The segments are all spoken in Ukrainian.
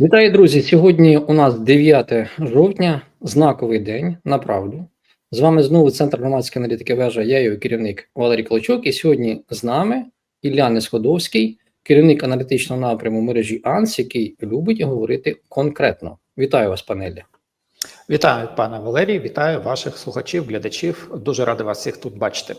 Вітаю, друзі! Сьогодні у нас 9 жовтня, знаковий день, направду. З вами знову Центр громадської аналітики вежа, я його керівник Валерій Клочок. І сьогодні з нами Ілля Несходовський, керівник аналітичного напряму мережі АНС, який любить говорити конкретно. Вітаю вас, панелі. Вітаю, пане Валерій, вітаю ваших слухачів, глядачів. Дуже радий вас всіх тут бачити.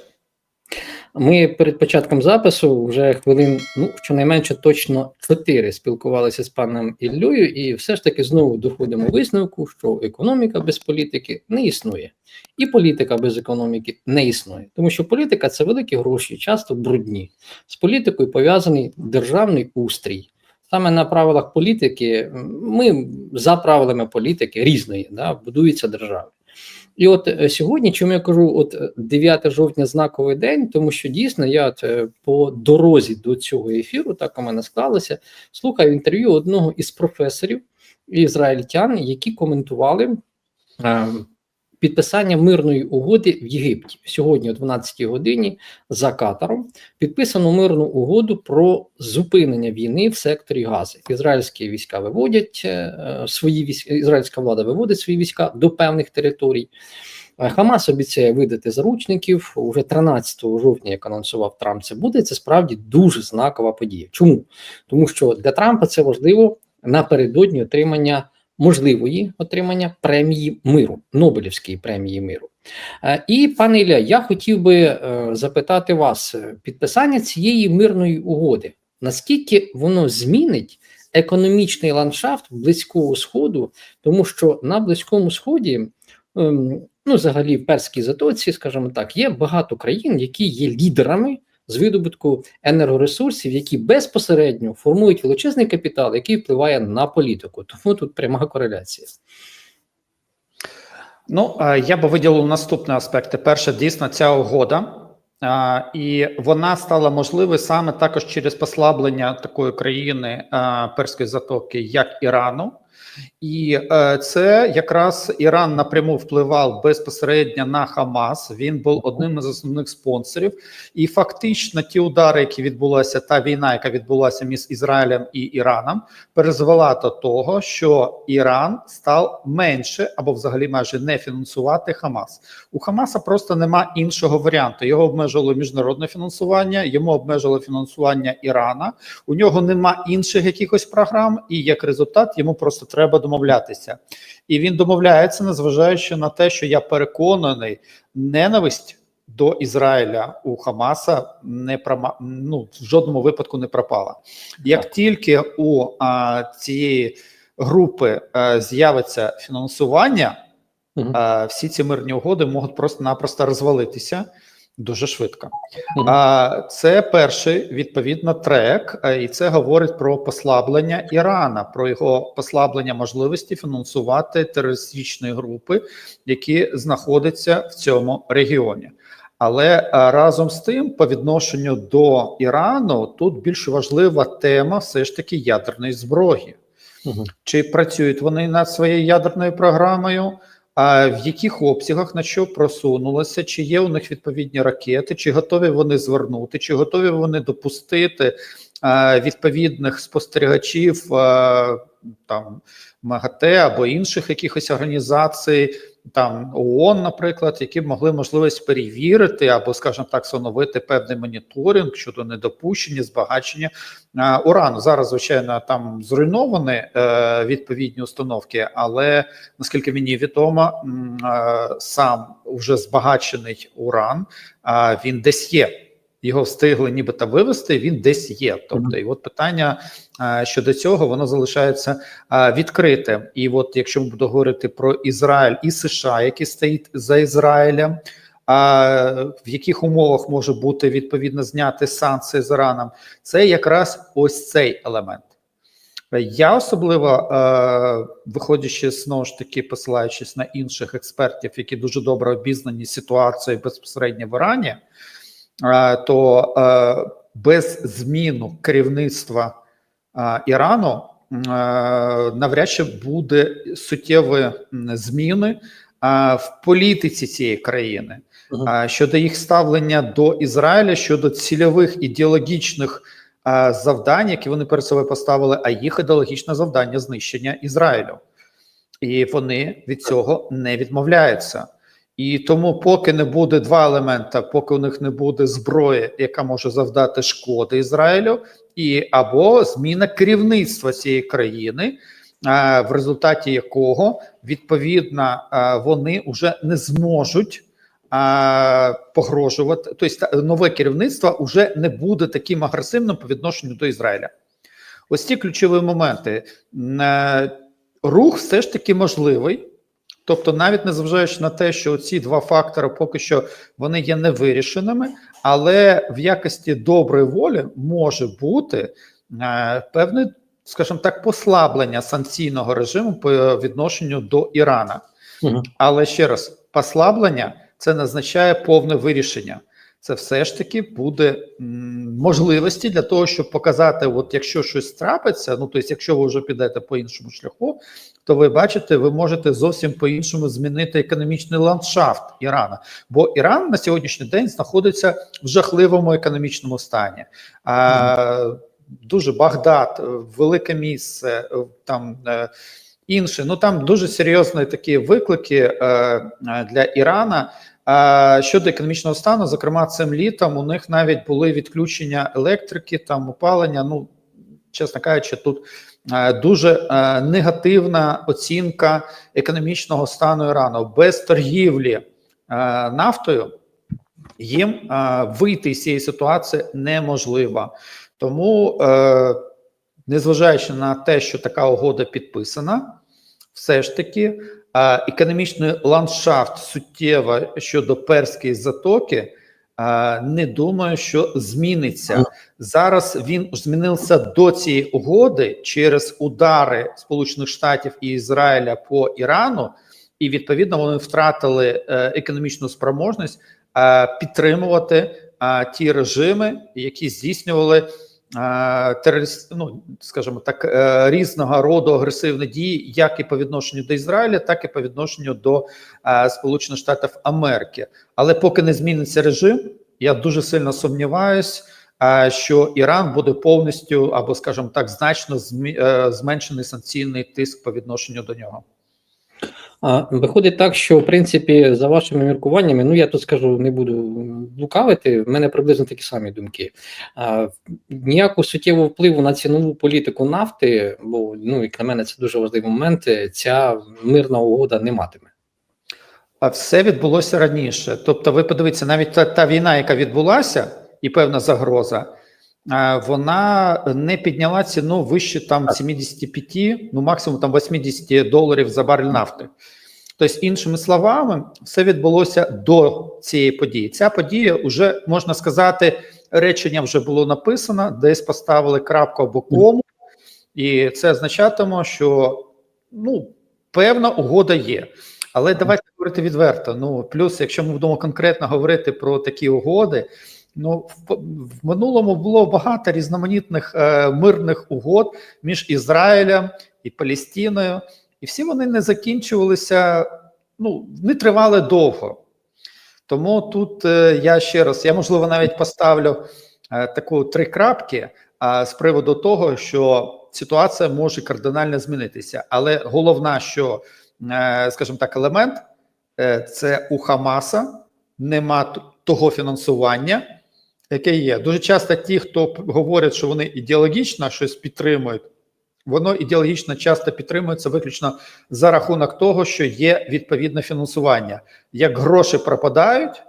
Ми перед початком запису вже хвилин, ну щонайменше точно чотири спілкувалися з паном Іллею, і все ж таки знову доходимо висновку, що економіка без політики не існує, і політика без економіки не існує, тому що політика це великі гроші, часто брудні. З політикою пов'язаний державний устрій. Саме на правилах політики, ми за правилами політики різної, да, будується держава. І от е, сьогодні, чому я кажу, от 9 жовтня знаковий день, тому що дійсно я от, е, по дорозі до цього ефіру, так у мене склалося, слухав інтерв'ю одного із професорів ізраїльтян, які коментували е, підписання мирної угоди в Єгипті сьогодні, о 12 годині, за Катаром, підписано мирну угоду про зупинення війни в секторі Гази. Ізраїльські війська виводять е, свої війська, ізраїльська влада виводить свої війська до певних територій. Е, Хамас обіцяє видати заручників уже 13 жовтня, як анонсував Трамп. Це буде це справді дуже знакова подія. Чому? Тому що для Трампа це важливо напередодні отримання можливої отримання премії миру, Нобелівської премії миру. Е, І, пане Ілля, я хотів би е, запитати вас: е, підписання цієї мирної угоди, наскільки воно змінить економічний ландшафт Близького Сходу, тому що на Близькому Сході, ем, ну, взагалі, в Перській затоці, скажімо так, є багато країн, які є лідерами з видобутку енергоресурсів, які безпосередньо формують величезний капітал, який впливає на політику. Тому тут пряма кореляція. Ну е, я би виділив наступні аспекти. Перше, дійсно, ця угода, е, і вона стала можливою саме також через послаблення такої країни е, Перської затоки, як Ірану. І е, це якраз Іран напряму впливав безпосередньо на Хамас. Він був одним із основних спонсорів, і фактично ті удари, які відбулася, та війна, яка відбулася між Ізраїлем і Іраном, призвела до того, що Іран став менше або взагалі майже не фінансувати Хамас. У Хамаса просто нема іншого варіанту. Його обмежувало міжнародне фінансування, йому обмежили фінансування Ірана. У нього нема інших якихось програм, і як результат йому просто треба домовлятися. І він домовляється, незважаючи на те, що я переконаний, ненависть до Ізраїля у Хамаса не прома... ну, в жодному випадку не пропала. Як Так. тільки у а, цієї групи а, з'явиться фінансування, Мгм. а, всі ці мирні угоди можуть просто-напросто розвалитися дуже швидко. А це перший відповідно трек, і це говорить про послаблення Ірана, про його послаблення можливості фінансувати терористичні групи, які знаходяться в цьому регіоні. Але разом з тим, по відношенню до Ірану, тут більш важлива тема все ж таки ядерної зброї. Мгм. Чи працюють вони над своєю ядерною програмою? В яких обсягах на що просунулося? Чи є у них відповідні ракети? Чи готові вони звернути? Чи готові вони допустити відповідних спостерігачів там МАГАТЕ або інших якихось організацій, там ООН, наприклад, які б могли можливість перевірити або, скажімо так, встановити певний моніторинг щодо недопущення, збагачення а, урану? Зараз, звичайно, там зруйновані е, відповідні установки, але наскільки мені відомо, е, сам вже збагачений уран, а, він десь є. Його встигли нібито вивести, він десь є. Тобто, і от питання щодо цього воно залишається відкритим. І от якщо ми будемо говорити про Ізраїль і США, які стоїть за Ізраїлем, а в яких умовах може бути відповідно зняти санкції з Іраном, це якраз ось цей елемент. Я особливо виходячи знову ж таки, посилаючись на інших експертів, які дуже добре обізнані ситуацією безпосередньо в Ірані, то е, без зміну керівництва е, Ірану е, навряд чи буде суттєві зміни в політиці цієї країни щодо їх ставлення до Ізраїля щодо цільових ідеологічних завдань, які вони перед собою поставили, а їх ідеологічне завдання знищення Ізраїлю. І вони від цього не відмовляються. І тому, поки не буде два елемента, поки у них не буде зброї, яка може завдати шкоди Ізраїлю, і або зміна керівництва цієї країни, в результаті якого відповідно вони вже не зможуть погрожувати. Тобто нове керівництво вже не буде таким агресивним по відношенню до Ізраїля. Ось ці ключові моменти. Е, Рух все ж таки можливий. Тобто, навіть незважаючи на те, що ці два фактори поки що вони є невирішеними, але в якості доброї волі може бути е, певне, скажімо так, послаблення санкційного режиму по відношенню до Ірана. Мгм. Але ще раз, послаблення це не означає повне вирішення. Це все ж таки буде можливості для того, щоб показати, от якщо щось трапиться, ну тобто, якщо ви вже підете по іншому шляху, то ви бачите, ви можете зовсім по-іншому змінити економічний ландшафт Ірана. Бо Іран на сьогоднішній день знаходиться в жахливому економічному стані. А, Дуже Багдад, велике місце, там е, інше. Ну там дуже серйозні такі виклики е, для Ірана. Щодо економічного стану, зокрема, цим літом у них навіть були відключення електрики, там опалення. Ну, чесно кажучи, тут дуже е, негативна оцінка економічного стану Ірану без торгівлі е, нафтою. Їм е, вийти з цієї ситуації неможливо. Тому, е, незважаючи на те, що така угода підписана, все ж таки е, економічний ландшафт суттєво щодо перської затоки. Не думаю, що зміниться зараз. Він змінився до цієї угоди через удари Сполучених Штатів і Ізраїля по Ірану, і відповідно вони втратили е, економічну спроможність е, підтримувати е, ті режими, які здійснювали терорист, ну скажімо так, е, різного роду агресивні дії, як і по відношенню до Ізраїля, так і по відношенню до е, Сполучених Штатів Америки. Але поки не зміниться режим, я дуже сильно сумніваюсь, е, що Іран буде повністю або, скажімо так, значно е, зменшений санкційний тиск по відношенню до нього. Виходить так, що в принципі, за вашими міркуваннями, ну я тут скажу, не буду лукавити. В мене приблизно такі самі думки. Ніякого суттєвого впливу на цінову політику нафти, бо ну як на мене це дуже важливий момент. Ця мирна угода не матиме. А все відбулося раніше. Тобто, ви подивіться, навіть та, та війна, яка відбулася, і певна загроза, вона не підняла ціну вище там 75, ну максимум там 80 доларів за барель нафти. Тобто, іншими словами, все відбулося до цієї події. Ця подія вже можна сказати, речення вже було написано, десь поставили крапку або кому, і це означатиме, що ну певна угода є. Але давайте говорити відверто. Ну плюс, якщо ми будемо конкретно говорити про такі угоди, ну в, в минулому було багато різноманітних е, мирних угод між Ізраїлем і Палестиною, і всі вони не закінчувалися, ну не тривали довго. Тому тут е, я ще раз, я можливо навіть поставлю е, таку три крапки е, з приводу того, що ситуація може кардинально змінитися. Але головна, що е, скажімо так, елемент е, це у Хамаса нема того фінансування, яке є. Дуже часто ті, хто говорять, що вони ідеологічно щось підтримують, воно ідеологічно часто підтримується виключно за рахунок того, що є відповідне фінансування. Як гроші пропадають,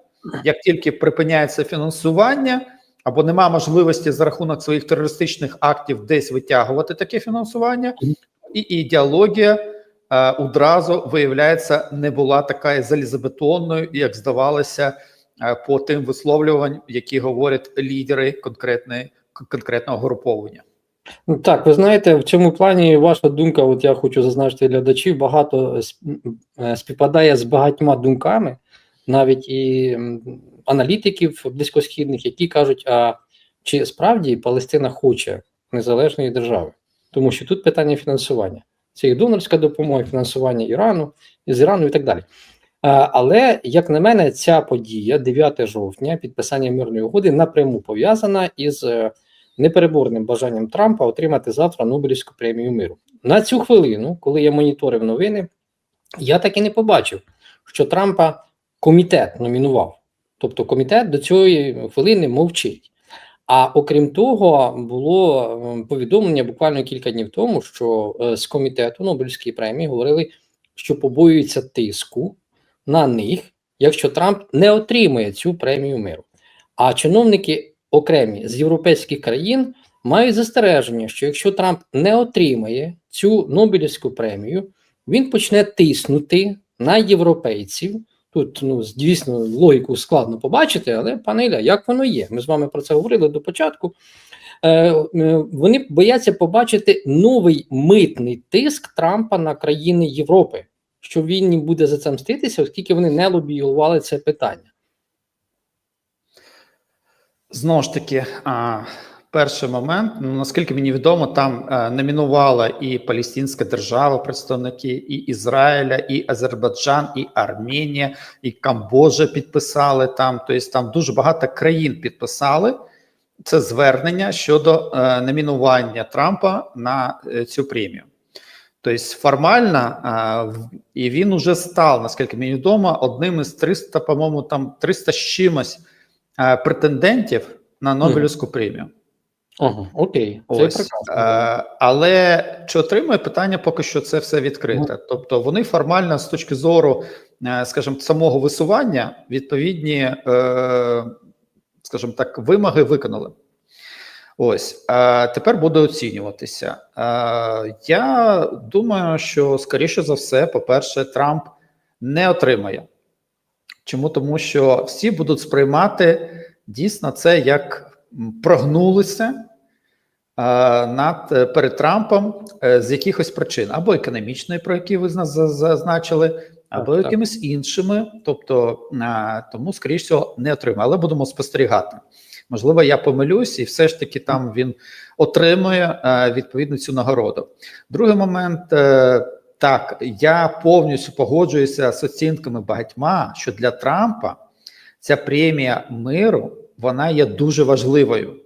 як тільки припиняється фінансування, або нема можливості за рахунок своїх терористичних актів десь витягувати таке фінансування, і ідеологія е, одразу виявляється не була така залізобетонною, як здавалося по тим висловлюванням, які говорять лідери конкретної конкретного груповання. Ну, Так, ви знаєте, в цьому плані ваша думка, от я хочу зазначити глядачів, багато е, співпадає з багатьма думками, навіть і аналітиків близькосхідних, які кажуть, а чи справді Палестина хоче незалежної держави? Тому що тут питання фінансування. Це і донорська допомога, фінансування Ірану, з Ірану і так далі. А, Але, як на мене, ця подія, 9 жовтня, підписання мирної угоди, напряму пов'язана із е, непереборним бажанням Трампа отримати завтра Нобелівську премію миру. На цю хвилину, коли я моніторив новини, я так і не побачив, що Трампа комітет номінував. Тобто комітет до цієї хвилини мовчить. А окрім того, було е, повідомлення буквально кілька днів тому, що е, з комітету Нобелівської премії говорили, що побоюються тиску на них, якщо Трамп не отримує цю премію миру. А чиновники окремі з європейських країн мають застереження, що якщо Трамп не отримає цю Нобелівську премію, він почне тиснути на європейців. Тут, ну, звісно, логіку складно побачити, але пане Ілля, як воно є? Ми з вами про це говорили до початку. Е, е, вони бояться побачити новий митний тиск Трампа на країни Європи, що він буде за це мститися, оскільки вони не лобіювали це питання. Знову ж таки, а, перший момент, ну, наскільки мені відомо, там а, номінувала і Палестинська держава, представники і Ізраїля, і Азербайджан, і Арменія, і Камбоджа підписали там. Тобто там дуже багато країн підписали це звернення щодо е, номінування Трампа на е, цю премію. Тобто формально, і він уже став, наскільки мені відомо, одним із 300, по-моєму, там 300 з чимось претендентів на Нобелівську премію. Ага, окей, це Ось, але чи отримує питання, поки що це все відкрите. Тобто вони формально з точки зору, е, скажімо, самого висування відповідні, е, скажімо так, вимоги виконали. Ось е, тепер буде оцінюватися. Е, я думаю, що скоріше за все, по-перше, Трамп не отримає. Чому? Тому що всі будуть сприймати дійсно це як прогнулися над е, перед Трампом е, з якихось причин, або економічної, про які ви зна- зазначили, або так. якимись іншими. Тобто тому, скоріш всього, не отримає. Але будемо спостерігати. Можливо, я помилюсь, і все ж таки там він отримує е, відповідно цю нагороду. Другий момент. е, так, я повністю погоджуюся з оцінками багатьма, що для Трампа ця премія миру вона є дуже важливою.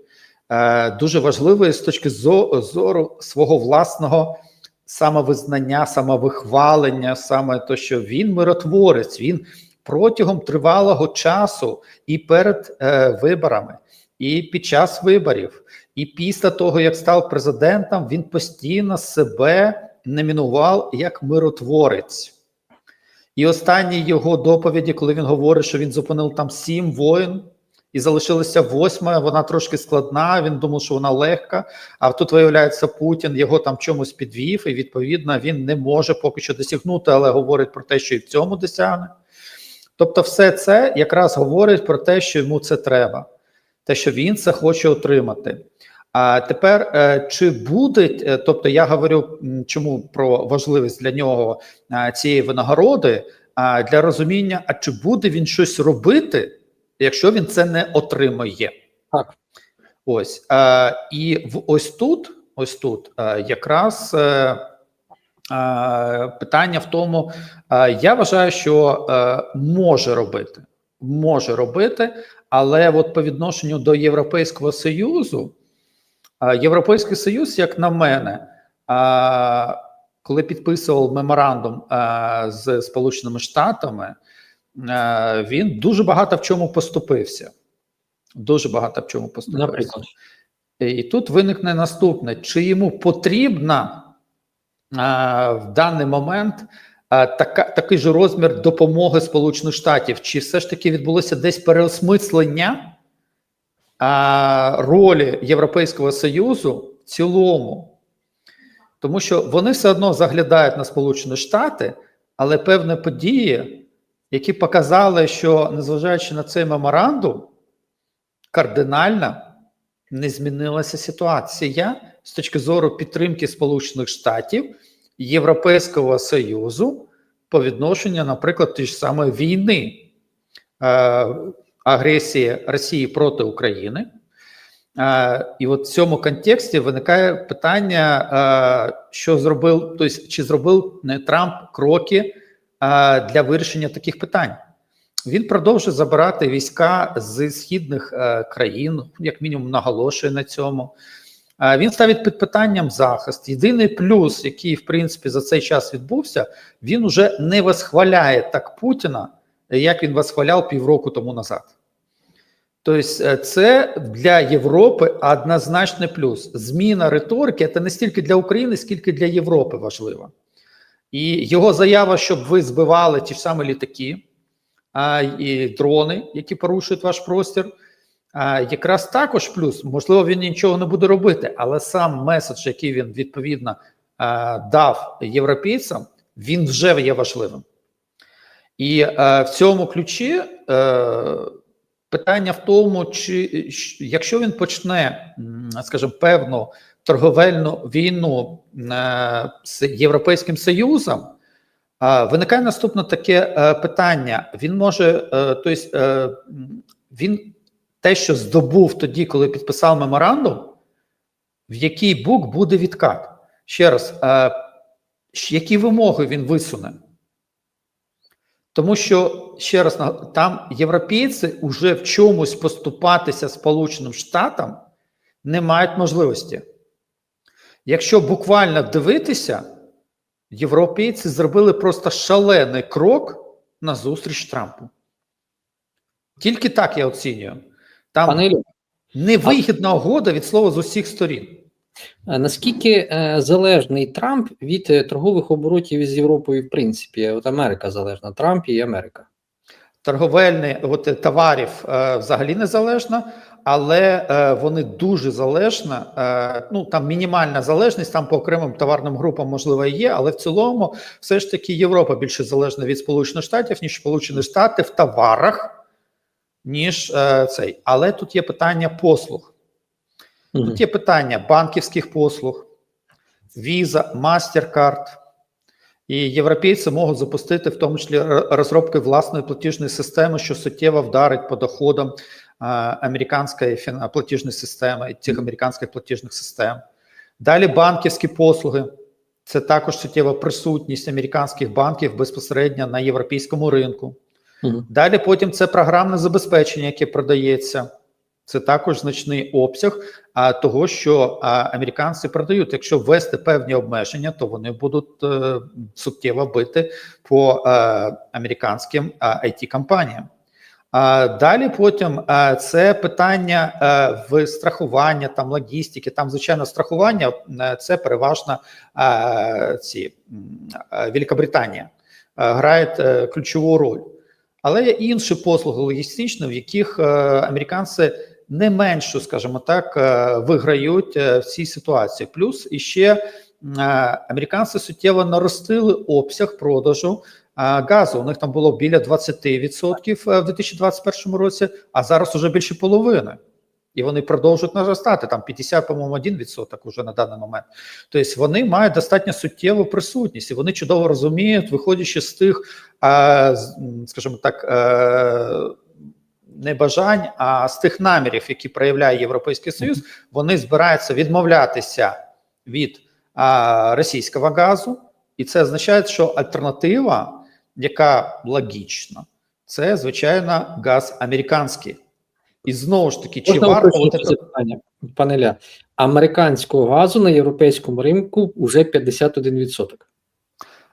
Е, дуже важливою з точки зо- зору свого власного самовизнання, самовихвалення, саме то, що він миротворець, він протягом тривалого часу і перед е, виборами, і під час виборів, і після того, як став президентом, він постійно себе номінував як миротворець. І останні його доповіді, коли він говорить, що він зупинив там сім воїн і залишилося восьма, вона трошки складна. Він думав, що вона легка. А тут виявляється, Путін його там чомусь підвів, і відповідно він не може поки що досягнути, але говорить про те, що і в цьому досягне. Тобто, все це якраз говорить про те, що йому це треба, те, що він це хоче отримати. А тепер е, чи буде, е, тобто я говорю, чому про важливість для нього е, цієї винагороди, а для розуміння, а чи буде він щось робити, якщо він це не отримає? Так. Ось е, і в ось тут, ось тут е, якраз е, е, питання в тому, е, я вважаю, що е, може робити, може робити, але от по відношенню до Європейського Союзу, Європейський Союз, як на мене, коли підписував меморандум з Сполученими Штатами, він дуже багато в чому поступився. Дуже багато в чому поступився. Наприклад. І тут виникне наступне: чи йому потрібна в даний момент така, такий же розмір допомоги Сполучених Штатів? Чи все ж таки відбулося десь переосмислення а, ролі Європейського Союзу в цілому? Тому що вони все одно заглядають на Сполучені Штати, але певні події, які показали, що незважаючи на цей меморандум, кардинально не змінилася ситуація з точки зору підтримки Сполучених Штатів Європейського Союзу по відношенню, наприклад, тієї ж самої війни е, агресії Росії проти України. Е, і от в цьому контексті виникає питання, е, що зробив, тобто, чи зробив не Трамп кроки е, для вирішення таких питань. він продовжує забирати війська з східних е, країн, як мінімум наголошує на цьому. Він ставить під питанням захист. Єдиний плюс, який в принципі за цей час відбувся, він уже не восхваляє так Путіна, як він восхваляв півроку тому назад. Тобто, е, це для Європи однозначний плюс. Зміна риторики це не стільки для України, скільки для Європи важлива. І його заява, щоб ви збивали ті ж самі літаки а, і дрони, які порушують ваш простір. Якраз також плюс, можливо, він нічого не буде робити, але сам меседж, який він відповідно дав європейцям, він вже є важливим. І в цьому ключі е, питання в тому, чи якщо він почне, скажімо, певну торговельну війну е, з Європейським Союзом, виникає наступне таке е, питання. Він може, тобто, він те, що здобув тоді, коли підписав меморандум, в який бок буде відкат. Ще раз, е, які вимоги він висуне? Тому що ще раз там європейці вже в чомусь поступатися Сполученим Штатам не мають можливості. Якщо буквально дивитися, європейці зробили просто шалений крок на зустріч Трампу. Тільки так я оцінюю. Там Пане Ілю, невигідна угода від слова з усіх сторін. наскільки е, залежний Трамп від е, торгових оборотів із Європою, в принципі, от Америка залежна, Трамп і Америка. Торговельний от, е, товарів е, взагалі не залежна, але е, вони дуже залежна. Е, ну там мінімальна залежність, там по окремим товарним групам можливо і є, але в цілому, все ж таки, Європа більше залежна від Сполучених Штатів, ніж Сполучені Штати в товарах, ніж е, цей. Але тут є питання послуг. Мгм. Тут є питання банківських послуг, віза, MasterCard. І європейці можуть запустити в тому числі розробки власної платіжної системи, що суттєво вдарить по доходам а, американської платіжної системи цих американських платіжних систем. Далі банківські послуги. Це також суттєва присутність американських банків безпосередньо на європейському ринку. Мгм. Далі потім це програмне забезпечення, яке продається. Це також значний обсяг а, того, що а, американці продають. Якщо ввести певні обмеження, то вони будуть е, суттєво бити по е, американським it компаніям А далі потім е, це питання е, в страхування, там логістики. Там, звичайно, страхування це переважно е, ці е, Великобританія е, грає е, ключову роль. Але є інші послуги логістичні, в яких е, американці не менше, скажімо так, е, виграють е, в цій ситуації. Плюс іще американці суттєво наростили обсяг продажу газу. У них там було біля 20% в 2021 році, а зараз уже більше половини. І вони продовжують наростати там 50, по-моєму, 1% уже на даний момент. Тобто вони мають достатньо суттєву присутність, і вони чудово розуміють, виходячи з тих, скажімо так, е, не бажань, а з тих намірів, які проявляє Європейський Союз, вони збираються відмовлятися від російського газу, і це означає, що альтернатива, яка логічна, це звичайно газ американський. І знову ж таки, чи варто це питання, пане Ля? Американського газу на європейському ринку вже 51%.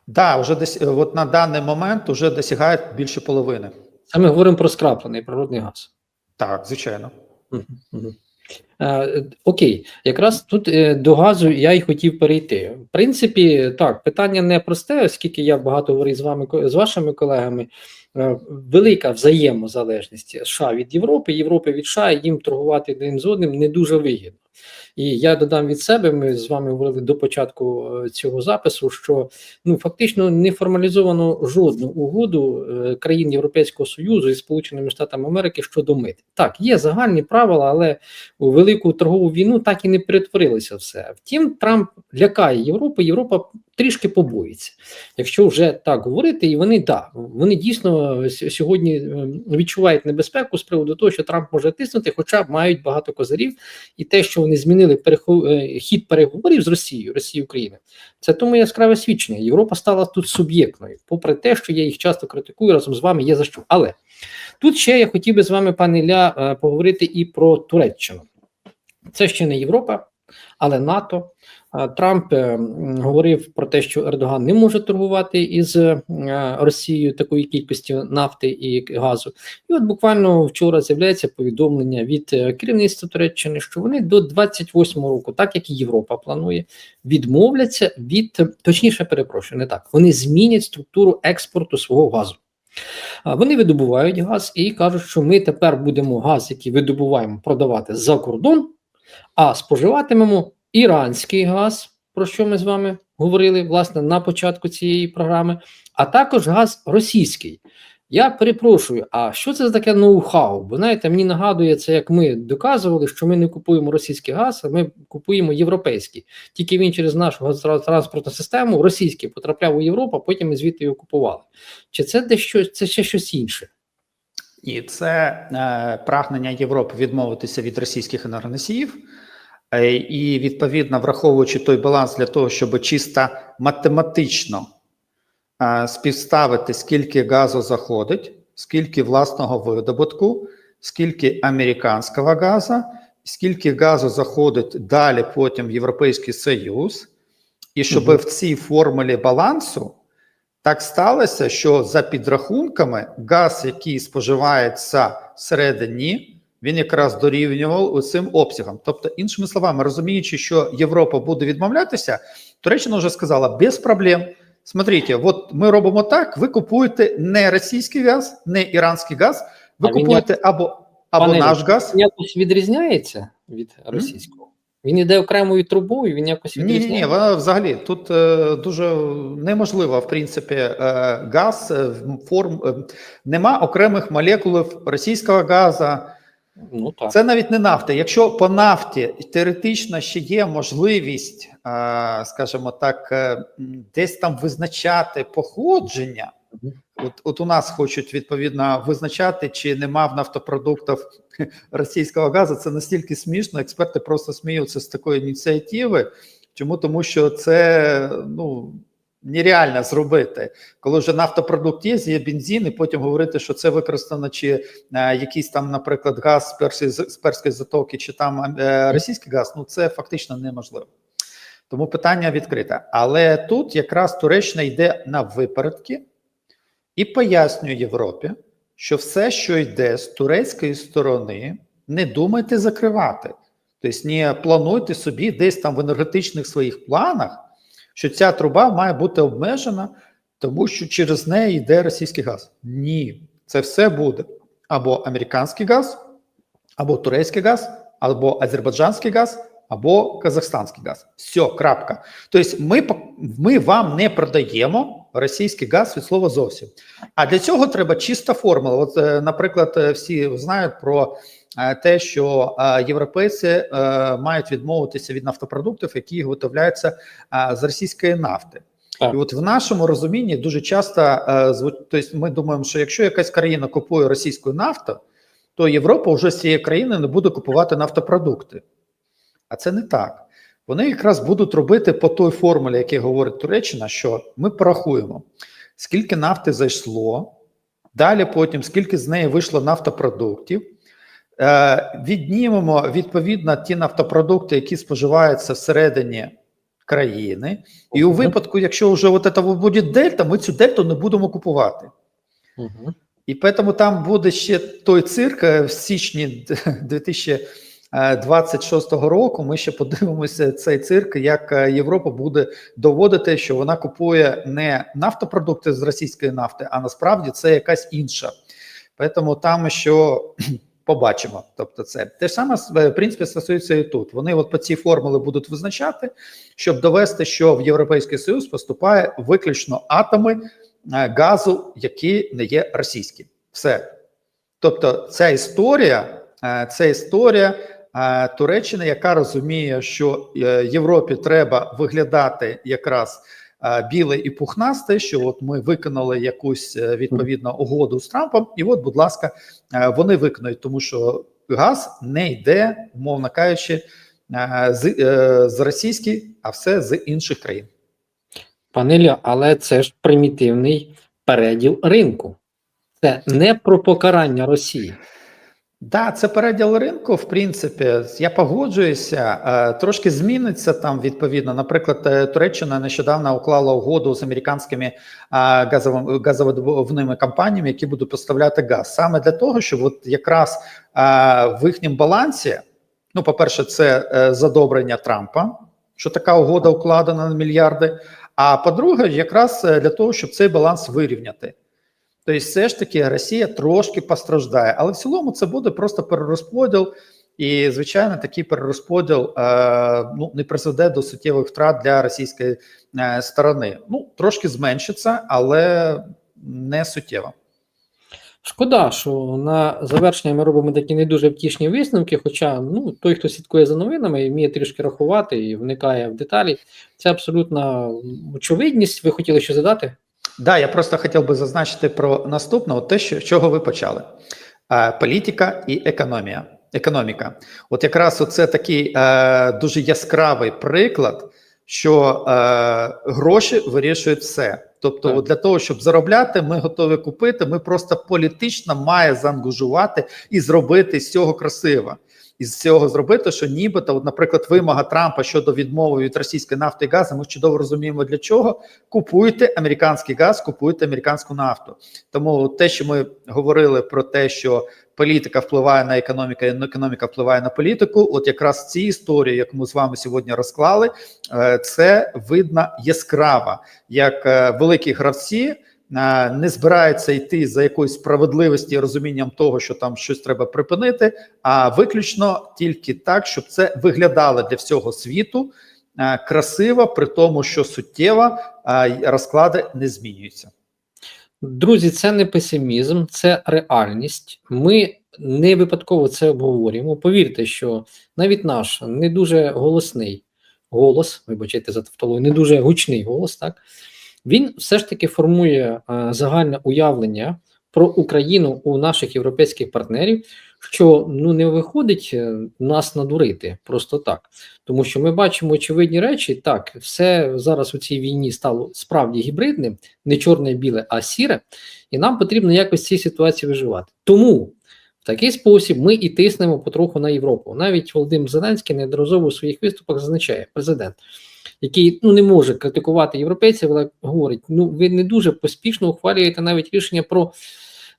Да, вже десь от на даний момент вже досягає більше половини. Це ми говоримо про скраплений природний газ. Так, звичайно. Е, Окей, якраз тут е, до газу я й хотів перейти. В принципі, так, питання не просте, оскільки я багато говорив з вами з вашими колегами. Е, Велика взаємозалежність США від Європи, Європи від США, їм торгувати один з одним не дуже вигідно. І я додам від себе. Ми з вами говорили до початку е, цього запису, що ну фактично не формалізовано жодну угоду е, країн Європейського Союзу і Сполученими Штатами Америки щодо мит. Так, є загальні правила, але у велику торгову війну так і не перетворилося все. Втім, Трамп лякає Європу. Європа трішки побоїться. Якщо вже так говорити, і вони да, вони дійсно сьогодні е, відчувають небезпеку з приводу того, що Трамп може тиснути, хоча мають багато козирів, і те, що вони змінили перехо- е, хід переговорів з Росією, Росією Україна, це тому яскраве свідчення. Європа стала тут суб'єктною, попри те, що я їх часто критикую разом з вами. Є за що. Але тут ще я хотів би з вами, пане Ілля, е, поговорити і про Туреччину. Це ще не Європа, але НАТО. Трамп е, говорив про те, що Ердоган не може торгувати із е, Росією такої кількості нафти і газу. І от буквально вчора з'являється повідомлення від е, керівництва Туреччини, що вони до 28-го року, так як і Європа планує, відмовляться від точніше, перепрошую, не так. Вони змінять структуру експорту свого газу. Вони видобувають газ і кажуть, що ми тепер будемо газ, який видобуваємо, продавати за кордон, а споживатимемо іранський газ, про що ми з вами говорили власне на початку цієї програми, а також газ російський. Я перепрошую, а що це за таке ноу-хау? Бо знаєте, мені нагадує це, як ми доказували, що ми не купуємо російський газ, а ми купуємо європейський. Тільки він через нашу газотранспортну систему російський потрапляв у Європу, а потім ми звідти його купували. Чи це дещо це ще щось інше? І це е, прагнення Європи відмовитися від російських енергоносіїв, е, і відповідно враховуючи той баланс для того, щоб чисто математично е, співставити, скільки газу заходить, скільки власного видобутку, скільки американського газу, скільки газу заходить далі потім в Європейський Союз, і щоб Мгм. в цій формулі балансу так сталося, що за підрахунками газ, який споживається всередині, він якраз дорівнював цим обсягам. Тобто, іншими словами, розуміючи, що Європа буде відмовлятися, Туреччина вже сказала без проблем. Смотрите, от ми робимо так: ви купуєте не російський газ, не іранський газ, ви А він купуєте або, або Пане наш газ. Якось відрізняється від російського. Він іде окремою трубою, він якось Ні, ні, ні, вона взагалі тут е, дуже неможливо, в принципі, е, газ е, форм е, нема окремих молекул російського газу. Ну так. Це навіть не нафта. Якщо по нафті теоретично ще є можливість, е, скажімо так, е, десь там визначати походження. От, от у нас хочуть відповідно визначати, чи нема в нафтопродуктах російського газу. Це настільки смішно. Експерти просто сміються з такої ініціативи. Чому? Тому що це ну нереально зробити, коли вже нафтопродукт є, є бензин, і потім говорити, що це використано чи е, якийсь там, наприклад, газ з першої з перської затоки, чи там е, російський газ. Ну це фактично неможливо. Тому питання відкрите. Але тут якраз Туреччина йде на випередки і пояснює Європі, що все, що йде з турецької сторони, не думайте закривати. Тобто не плануйте собі десь там в енергетичних своїх планах, що ця труба має бути обмежена, тому що через неї йде російський газ. Ні, це все буде або американський газ, або турецький газ, або азербайджанський газ, або казахстанський газ. Все, крапка. Тобто, ми, ми вам не продаємо російський газ від слова зовсім. А для цього треба чиста формула. От, е, наприклад, е, всі знають про е, те, що європейці мають відмовитися від нафтопродуктів, які виготовляються з російської нафти. Так. І от в нашому розумінні дуже часто тобто ми думаємо, що якщо якась країна купує російську нафту, то Європа вже з цієї країни не буде купувати нафтопродукти. А це не так. Вони якраз будуть робити по той формулі, який говорить Туреччина, що ми порахуємо, скільки нафти зайшло, далі потім скільки з неї вийшло нафтопродуктів. Е, віднімемо відповідно ті нафтопродукти, які споживаються всередині країни. І у випадку, якщо вже от це буде дельта, ми цю дельту не будемо купувати. Угу. І тому там буде ще той цирк е, в січні 2026 року. Ми ще подивимося цей цирк, як е, Європа буде доводити, що вона купує не нафтопродукти з російської нафти, а насправді це якась інша. Тому там що побачимо. Тобто, це те ж саме е, в принципі стосується і тут. Вони от по цій формули будуть визначати, щоб довести, що в Європейський Союз поступає виключно атоми е, газу, які не є російські. Все. Тобто, ця історія, е, ця історія е, Туреччина, яка розуміє, що е, Європі треба виглядати якраз е, біле і пухнасте, що от ми виконали якусь е, відповідну угоду з Трампом, і от, будь ласка, вони виконують, тому що газ не йде, мовно кажучи, з, з російський, а все з інших країн. Пане Ілля, але це ж примітивний переділ ринку. Це не про покарання Росії. Да, це переділ ринку. В принципі, я погоджуюся. Е, Трошки зміниться там відповідно. Наприклад, е, Туреччина нещодавно уклала угоду з американськими е, газовидобувними компаніями, які будуть поставляти газ саме для того, щоб от якраз в їхньому балансі, ну, по-перше, це задобрення Трампа, що така угода укладена на мільярди. А по-друге, якраз для того, щоб цей баланс вирівняти. Тобто, все ж таки Росія трошки постраждає, але в цілому це буде просто перерозподіл, і звичайно, такий перерозподіл ну не призведе до суттєвих втрат для російської е, сторони. Ну трошки зменшиться, але не суттєво. Шкода, що на завершення ми робимо такі не дуже втішні висновки. Хоча ну, той, хто слідкує за новинами, вміє трішки рахувати і вникає в деталі, це абсолютна очевидність. Ви хотіли що задати? Да, я просто хотів би зазначити про наступне, от те, що з чого ви почали: е, політика і економія. Економіка, от якраз це такий е, дуже яскравий приклад, що е, гроші вирішують все. Тобто, Так. для того, щоб заробляти, ми готові купити. Ми просто політично має заангажувати і зробити з цього красиво. І з цього зробити, що нібито, от, наприклад, вимога Трампа щодо відмови від російської нафти і газу, ми чудово розуміємо для чого. Купуйте американський газ, купуйте американську нафту. Тому те, що ми говорили про те, що політика впливає на економіку, економіка впливає на політику. От якраз ці історії, яку ми з вами сьогодні розклали, е, це видно яскраво, як е, великі гравці. Е, Не збираються йти за якоюсь справедливості розумінням того, що там щось треба припинити, а виключно тільки так, щоб це виглядало для всього світу е, красиво, при тому, що суттєво е, розклади не змінюються. Друзі, це не песимізм, це реальність. Ми не випадково це обговорюємо. Повірте, що навіть наш не дуже голосний голос, вибачайте за тавтологію, не дуже гучний голос, так він все ж таки формує е, загальне уявлення про Україну у наших європейських партнерів, що ну не виходить е, нас надурити просто так, тому що ми бачимо очевидні речі. Так, все зараз у цій війні стало справді гібридним, не чорне, біле, а сіре, і нам потрібно якось в цій ситуації виживати. Тому в такий спосіб ми і тиснемо потроху на Європу. Навіть Володимир Зеленський неодноразово у своїх виступах зазначає президент, який ну не може критикувати європейців, але говорить: ну ви не дуже поспішно ухвалюєте навіть рішення про.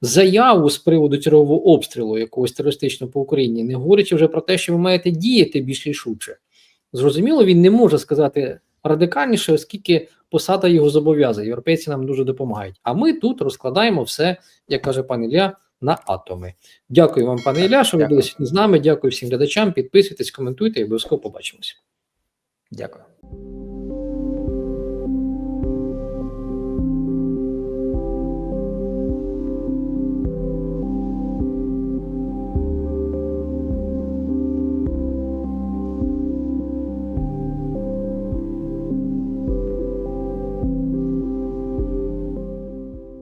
Заяву з приводу чергового обстрілу якогось терористичного по Україні, не говорячи вже про те, що ви маєте діяти більш рішуче. Зрозуміло, він не може сказати радикальніше, оскільки посада його зобов'язує. Європейці нам дуже допомагають. А ми тут розкладаємо все, як каже пан Ілля, на атоми. Дякую вам, пане Ілля, що ви були сьогодні з нами. Дякую всім глядачам. Підписуйтесь, коментуйте і обов'язково побачимося. Дякую. thank you